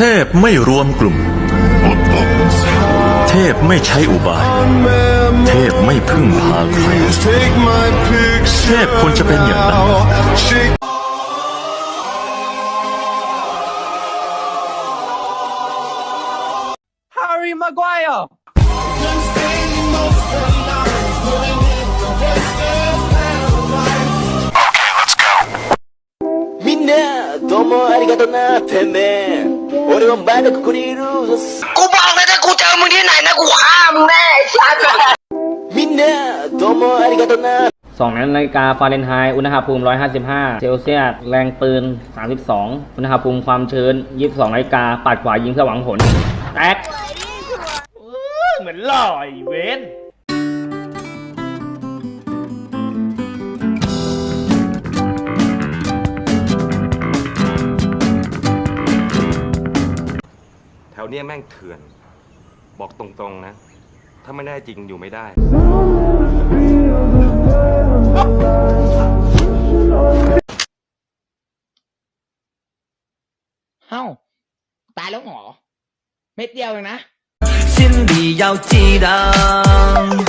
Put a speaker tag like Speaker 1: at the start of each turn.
Speaker 1: ทพไม่รวมกลุ่ม เทพไม่ใช้อุบาย เทพไม่พึ่งพาใคร เทพควรจะเป็นอย่างนั้น
Speaker 2: Harry Maguire
Speaker 3: みんな、どうもありがとな、てめえ。俺はまだここにいる。
Speaker 4: กูบอกเลยถ้ากูเจอมึงที่ไหนนะกูฆ่ามึงแน่ไอ้สัตว์
Speaker 3: みんな、どうもありがとな。
Speaker 5: 2นาฬิกาฟาเรนไฮต์อุณหภูมิ 155 เซลเซียส แรงปืน 32 อุณหภูมิความชื้น 22นาฬิกา ปัดขวายิงเพื่อหวังผล แตกเหมือนหล่อยเวน
Speaker 6: เนี้ยแม่งเถื่อน บอกตรงๆนะ ถ้าไม่ได้จริงอยู่ไม่ได้
Speaker 2: เอ้า ตายแล้วเหรอ เม็ดเดียวเองนะ
Speaker 7: 心里要记得，你是哪哪个哪哪